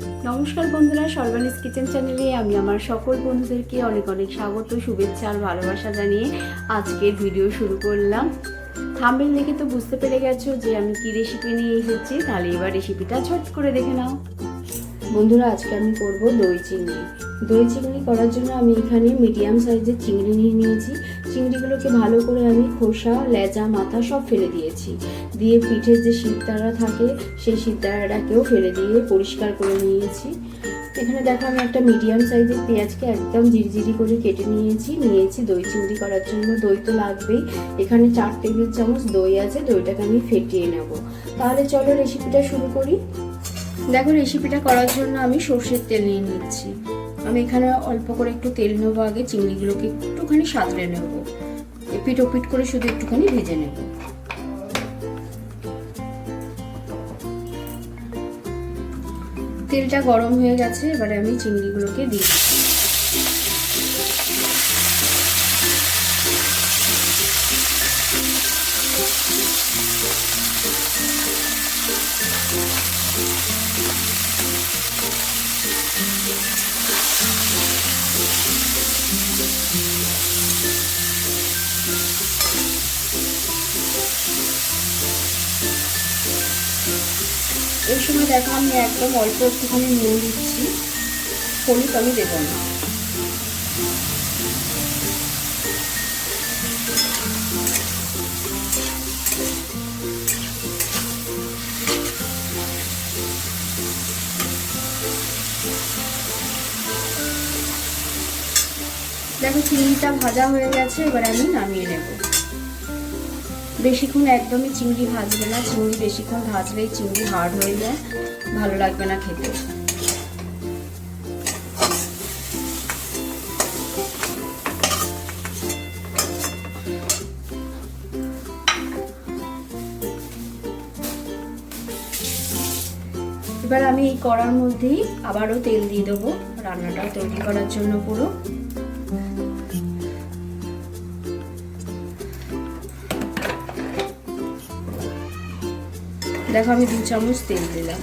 নমস্কার বন্ধুরা, সর্বানিস কিচেন চ্যানেলে আমি আমার সকল বন্ধুদেরকে অনেক অনেক স্বাগত, শুভেচ্ছা আর ভালোবাসা জানিয়ে আজকের ভিডিও শুরু করলাম। থাম্বেল দেখে তো বুঝতে পেরে গেছো যে আমি কি রেসিপি নিয়ে এসেছি, তাহলে এবার রেসিপিটা ছট করে দেখে নাও। বন্ধুরা, আজকে আমি করব দই চিংড়ি। দই চিংড়ি করার জন্য আমি এখানে মিডিয়াম সাইজের চিংড়ি নিয়ে নিয়েছি। চিংড়িগুলোকে ভালো করে আমি খোসা, লেজা, মাথা সব ফেলে দিয়েছি। দিয়ে পিঠের যে শীতদাঁড়া থাকে, সেই শীতদাঁড়াটাকেও ফেলে দিয়ে পরিষ্কার করে নিয়েছি। এখানে দেখো, আমি একটা মিডিয়াম সাইজের পেঁয়াজকে একদম জিরিজিরি করে কেটে নিয়েছি। নিয়েছি দই চিংড়ি করার জন্য। দই তো লাগবেই। এখানে চার টেবিল চামচ দই আছে। দইটাকে আমি ফেটিয়ে নেব। তাহলে চলো রেসিপিটা শুরু করি। দেখো রেসিপিটা করার জন্য আমি সর্ষের তেল নিয়ে নিচ্ছি। আমি এখানে অল্প করে একটু তেল নেব আগে, চিংড়িগুলোকে একটুখানি সাঁতরে নেব। পিট ওপিট করে শুধু একটুখানি ভেজে নেব। তেলটা গরম হয়ে গেছে, এবারে আমি চিংড়িগুলোকে দিয়ে দিচ্ছি। এই সময় দেখো আমি একদম অল্প একটুখানি নুন দিচ্ছি। হলুদ আমি দেবো না। দেখো চিনিটা ভাজা হয়ে গেছে, এবার আমি নামিয়ে নেব। বেশিক্ষণ একদমই চিংড়ি ভাজবে না। চিংড়ি বেশিক্ষণ ভাজলেই চিংড়ি হার্ড হয়ে যায়। ভালো লাগবে না খেতে। এবার আমি এই কড়ার মধ্যেই আবারও তেল দিয়ে দেবো। রান্নাটা তৈরি করার জন্য পুরো। দেখো, আমি দু চামচ তেল দিলাম।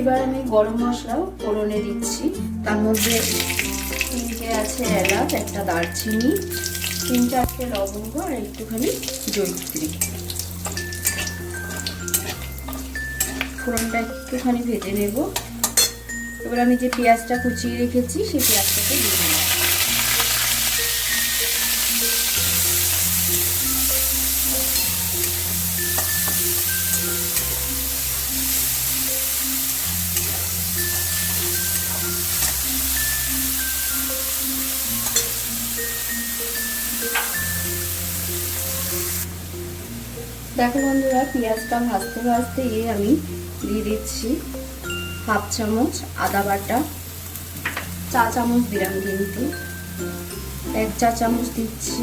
এবার আমি গরম মশলাও ফোড়নে দিচ্ছি। তার মধ্যে তিনটে আছে এলাচ, একটা দারচিনি তিন চারটে লবঙ্গ আর একটুখানি জৈত্রী ফোড়নটা একটুখানি ভেজে নেব। এবার আমি যে পেঁয়াজটা কুচিয়ে রেখেছি, সেই পেঁয়াজটাকে দিয়ে দেখো বন্ধুরা, পেঁয়াজটা ভাজতে ভাজতে গিয়ে আমি দিয়ে দিচ্ছি হাফ চামচ আদা বাটা, চা চামচ দিলাম কিন্তু। এক চা চামচ দিচ্ছি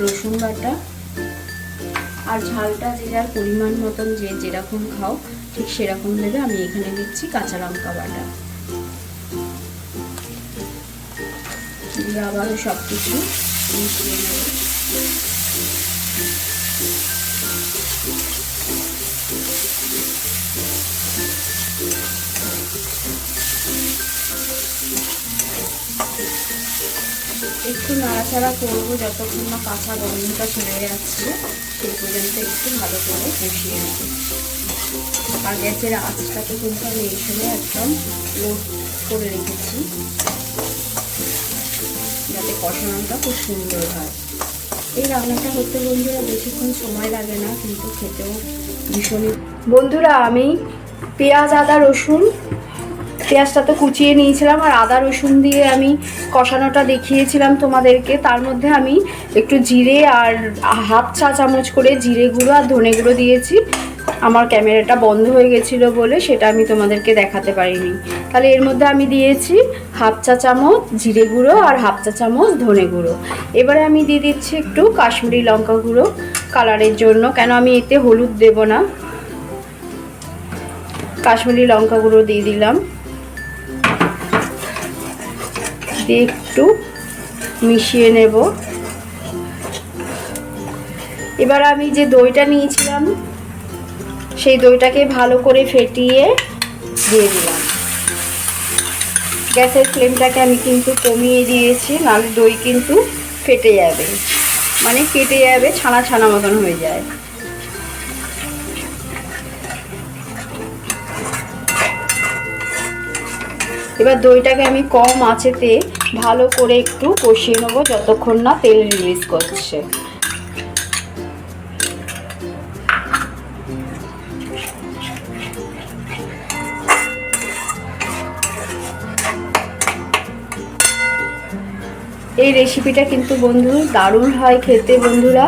রসুন বাটা। আর ঝালটা যে যার পরিমাণ মতন যে যেরকম খাও, ঠিক সেরকম দেবে আমি এখানে দিচ্ছি কাঁচা লঙ্কা বাটা। দিয়ে আবারও সব কিছু মিশিয়ে নেব। একটু নাড়াচাড়া করব যতক্ষণ না কাঁচা গন্ধটা চলে যাচ্ছে পর্যন্ত একটু ভালো করে কষিয়ে নেব। আর গ্যাসের আঁচটাকে কিন্তু আমি এই সময় একদম করে রেখেছি, যাতে কষানোটা খুব সুন্দর হয়। এই রান্নাটা করতে বন্ধুরা বেশিক্ষণ সময় লাগে না, কিন্তু খেতেও ভীষণই বন্ধুরা, আমি পেঁয়াজ, আদা, রসুন পেঁয়াজটা তো কুচিয়ে নিয়েছিলাম আর আদা, রসুন দিয়ে আমি কষানোটা দেখিয়েছিলাম তোমাদেরকে। তার মধ্যে আমি একটু জিরে আর হাফ চা চামচ করে জিরে গুঁড়ো আর ধনে গুঁড়ো দিয়েছি। আমার ক্যামেরাটা বন্ধ হয়ে গেছিল বলে সেটা আমি তোমাদেরকে দেখাতে পারিনি। তাহলে এর মধ্যে আমি দিয়েছি হাফ চা চামচ জিরে গুঁড়ো আর হাফ চা চামচ ধনে গুঁড়ো। এবারে আমি দিয়ে দিচ্ছি একটু কাশ্মীরি লঙ্কা গুঁড়ো কালারের জন্য, কেন আমি এতে হলুদ দেব না। কাশ্মীরি লঙ্কা গুঁড়ো দিয়ে দিলাম। দিয়ে একটু মিশিয়ে নেব। এবার আমি যে দইটা নিয়েছিলাম, সেই দইটাকে ভালো করে ফেটিয়ে দিয়ে দিলাম। গ্যাসের ফ্লেমটাকে আমি কিন্তু কমিয়ে দিয়েছি, নাহলে দই কিন্তু ফেটে যাবে। মানে কেটে যাবে, ছানা ছানা মতন হয়ে যায়। এবার দইটাকে আমি কম আঁচেতে ভালো করে একটু কষিয়ে নেব যতক্ষণ না তেল রিলিজ করছে। এই রেসিপিটা কিন্তু বন্ধু দারুণ হয় খেতে বন্ধুরা।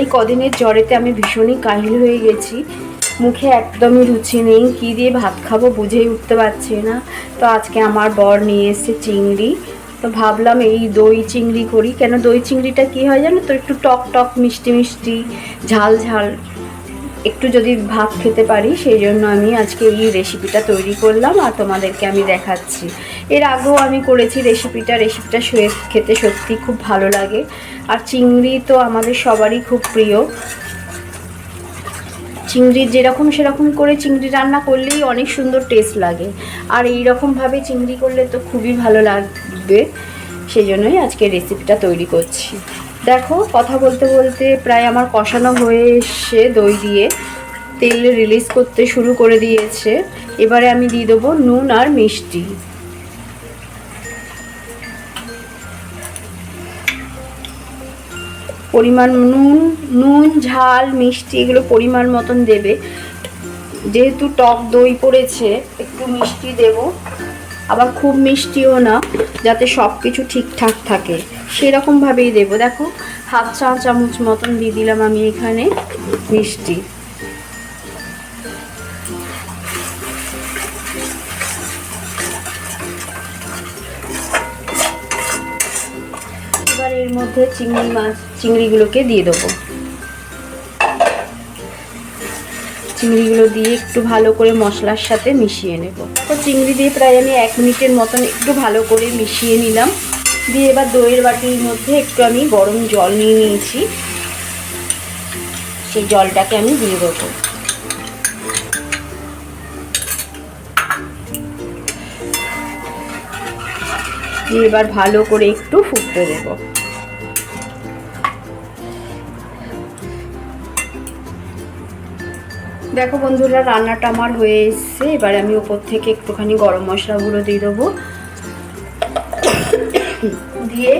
এই কদিনের জ্বরেতে আমি ভীষণই কাহিল হয়ে গেছি। মুখে একদমই রুচি নেই। কী দিয়ে ভাত খাব বুঝেই উঠতে পারছি না। তো আজকে আমার বর নিয়ে এসছে চিংড়ি। তো ভাবলাম এই দই চিংড়ি করি। কেন দই চিংড়িটা কী হয় জানো তো? একটু টক টক, মিষ্টি মিষ্টি, ঝাল ঝাল। একটু যদি ভাত খেতে পারি, সেই জন্য আমি আজকে এই রেসিপিটা তৈরি করলাম আর তোমাদেরকে আমি দেখাচ্ছি। এর আগেও আমি করেছি রেসিপিটা রেসিপিটা শুয়ে খেতে সত্যি খুব ভালো লাগে। আর চিংড়ি তো আমাদের সবারই খুব প্রিয়। চিংড়ি যেরকম সেরকম করে চিংড়ি রান্না করলেই অনেক সুন্দর টেস্ট লাগে। আর এই রকমভাবে চিংড়ি করলে তো খুবই ভালো লাগবে। সেই জন্যই আজকে রেসিপিটা তৈরি করছি। দেখো, কথা বলতে বলতে প্রায় আমার কষানো হয়ে এসে দই দিয়ে। তেল রিলিজ করতে শুরু করে দিয়েছে। এবারে আমি দিয়ে দেবো নুন আর মিষ্টি। পরিমাণ নুন নুন, ঝাল, মিষ্টি এগুলো পরিমাণ মতন দেবে। যেহেতু টক দই পড়েছে, একটু মিষ্টি দেব। আবার খুব মিষ্টিও না, যাতে সব কিছু ঠিকঠাক থাকে। সেরকমভাবেই দেবো। দেখো, হাফ চা চামচ মতন দিয়ে দিলাম আমি এখানে মিষ্টি। মধ্যে চিংড়ি মাছ, চিংড়িগুলোকে দিয়ে দেবো। চিংড়িগুলো দিয়ে একটু ভালো করে মশলার সাথে মিশিয়ে নেব। তো চিংড়ি দিয়ে প্রায় আমি এক মিনিটের মতন একটু ভালো করে মিশিয়ে নিলাম। দিয়ে এবার দইয়ের বাটির মধ্যে একটু আমি গরম জল নিয়ে নিয়েছি। সেই জলটাকে আমি দিয়ে দেবো। দিয়ে এবার ভালো করে একটু ফুটতে দেবো। দেখো বন্ধুরা, রান্নাটা আমার হয়ে এসছে। এবার আমি ওপর থেকে একটুখানি গরম মশলা গুঁড়ো দিয়ে দেবো। দিয়ে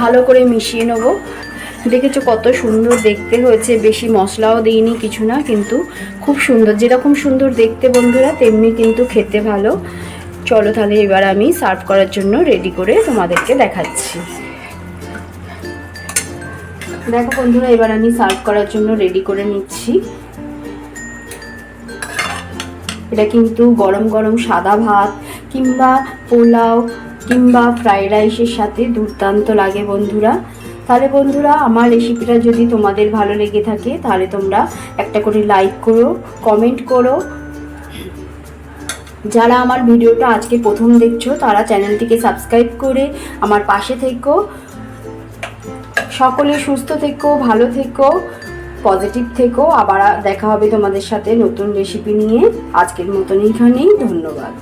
ভালো করে মিশিয়ে নেব। দেখেছ কত সুন্দর দেখতে হয়েছে। বেশি মশলাও দিইনি, কিছু না, কিন্তু খুব সুন্দর। যেরকম সুন্দর দেখতে বন্ধুরা, তেমনি কিন্তু খেতে ভালো। চলো তাহলে এবার আমি সার্ভ করার জন্য রেডি করে তোমাদেরকে দেখাচ্ছি। দেখো বন্ধুরা, এবার আমি সার্ভ করার জন্য রেডি করে নিচ্ছি। এটা কিন্তু গরম গরম সাদা ভাত কিংবা পোলাও কিংবা ফ্রাইড রাইসের সাথে দুর্দান্ত লাগে বন্ধুরা। তাহলে বন্ধুরা, আমার রেসিপিটা যদি তোমাদের ভালো লেগে থাকে, তাহলে তোমরা একটা করে লাইক করো কমেন্ট করো। যারা আমার ভিডিওটা আজকে প্রথম দেখছ, তারা চ্যানেলটিকে সাবস্ক্রাইব করে আমার পাশে থেকো। সকলে সুস্থ থেকো, ভালো থেকো। পজিটিভ থেকো আবার দেখা হবে তোমাদের সাথে নতুন রেসিপি নিয়ে। আজকের মতন এইখানেই ধন্যবাদ।